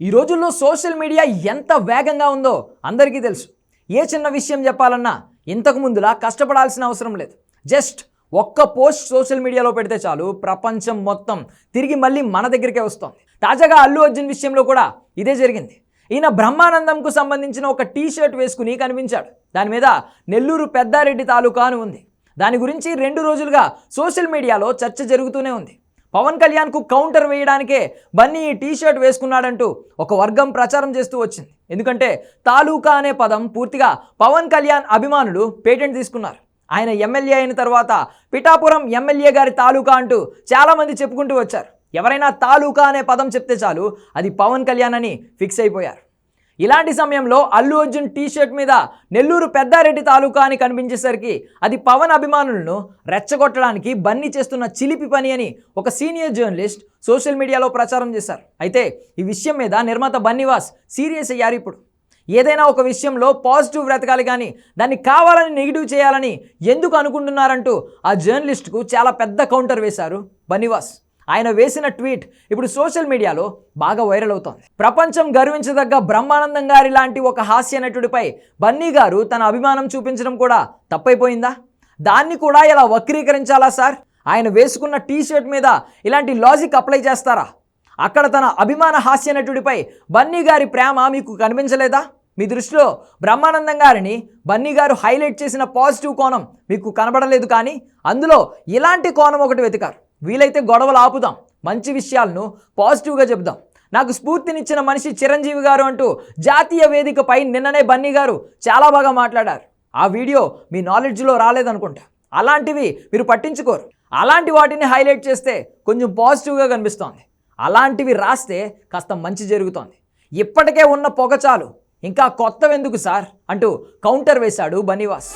ఈ రోజుల్లో social media ఎంత వేగంగా ఉందో అందరికీ తెలుసు. ఏ చిన్న విషయం చెప్పాలన్నా ఇంతకు ముందులా కష్టపడాల్సిన అవసరం లేదు. జస్ట్ ఒక్క పోస్ట్ సోషల్ మీడియాలో పెడితే చాలు ప్రపంచం మొత్తం తిరిగి మళ్ళీ మన దగ్గరికే వస్తుంది. తాజాగా అల్లు అర్జున్ విషయంలో కూడా ఇదే జరిగింది. ఈయన బ్రహ్మానందంకు సంబంధించిన ఒక టీ షర్ట్ వేసుకుని కనిపించాడు. దాని మీద నెల్లూరు పెద్దారెడ్డి తాలూకా అని ఉంది. దాని గురించి రెండు రోజులుగా సోషల్ మీడియాలో చర్చ జరుగుతూనే ఉంది. పవన్ కళ్యాణ్కు కౌంటర్ వేయడానికే బన్నీ ఈ టీ షర్ట్ వేసుకున్నాడంటూ ఒక వర్గం ప్రచారం చేస్తూ వచ్చింది. ఎందుకంటే తాలూకా అనే పదం పూర్తిగా పవన్ కళ్యాణ్ అభిమానులు పేటెంట్ తీసుకున్నారు. ఆయన ఎమ్మెల్యే అయిన తర్వాత పిఠాపురం ఎమ్మెల్యే గారి తాలూకా అంటూ చాలామంది చెప్పుకుంటూ వచ్చారు. ఎవరైనా తాలూకా అనే పదం చెప్తే చాలు అది పవన్ కళ్యాణ్ అని ఫిక్స్ అయిపోయారు. ఇలాంటి సమయంలో అల్లు అర్జున్ టీ షర్ట్ మీద నెల్లూరు పెద్దారెడ్డి తాలూకా అని కనిపించేసరికి అది పవన్ అభిమానులను రెచ్చగొట్టడానికి బన్నీ చేస్తున్న చిలిపి పని అని ఒక సీనియర్ జర్నలిస్ట్ సోషల్ మీడియాలో ప్రచారం చేశారు. అయితే ఈ విషయం మీద నిర్మాత బన్నీవాస్ సీరియస్ అయ్యారు ఇప్పుడు. ఏదైనా ఒక విషయంలో పాజిటివ్ బ్రతకాలి కానీ దాన్ని కావాలని నెగిటివ్ చేయాలని ఎందుకు అనుకుంటున్నారంటూ ఆ జర్నలిస్ట్కు చాలా పెద్ద కౌంటర్ వేశారు బన్నీవాస్. ఆయన వేసిన ట్వీట్ ఇప్పుడు సోషల్ మీడియాలో బాగా వైరల్ అవుతోంది. ప్రపంచం గర్వించదగ్గ బ్రహ్మానందం గారి లాంటి ఒక హాస్య నటుడిపై బన్నీ గారు తన అభిమానం చూపించడం కూడా తప్పైపోయిందా? దాన్ని కూడా ఇలా వక్రీకరించాలా సార్? ఆయన వేసుకున్న టీ షర్ట్ మీద ఇలాంటి లాజిక్ అప్లై చేస్తారా? అక్కడ తన అభిమాన హాస్య నటుడిపై బన్నీ గారి ప్రేమ మీకు కనిపించలేదా? మీ దృష్టిలో బ్రహ్మానందం గారిని బన్నీ గారు హైలైట్ చేసిన పాజిటివ్ కోణం మీకు కనబడలేదు కానీ అందులో ఇలాంటి కోణం ఒకటి వెతికారు. వీలైతే గొడవలు ఆపుదాం. మంచి విషయాలను పాజిటివ్గా చెబుదాం. నాకు స్ఫూర్తినిచ్చిన మనిషి చిరంజీవి గారు అంటూ జాతీయ వేదికపై నిన్ననే బన్నీ గారు చాలా బాగా మాట్లాడారు. ఆ వీడియో మీ నాలెడ్జ్లో రాలేదనుకుంటా. అలాంటివి మీరు పట్టించుకోరు. అలాంటి వాటిని హైలైట్ చేస్తే కొంచెం పాజిటివ్గా కనిపిస్తోంది. అలాంటివి రాస్తే కాస్త మంచి జరుగుతోంది. ఇప్పటికే ఉన్న పొగ చాలు. ఇంకా కొత్తవెందుకు సార్? అంటూ కౌంటర్ వేశాడు బనీవాస్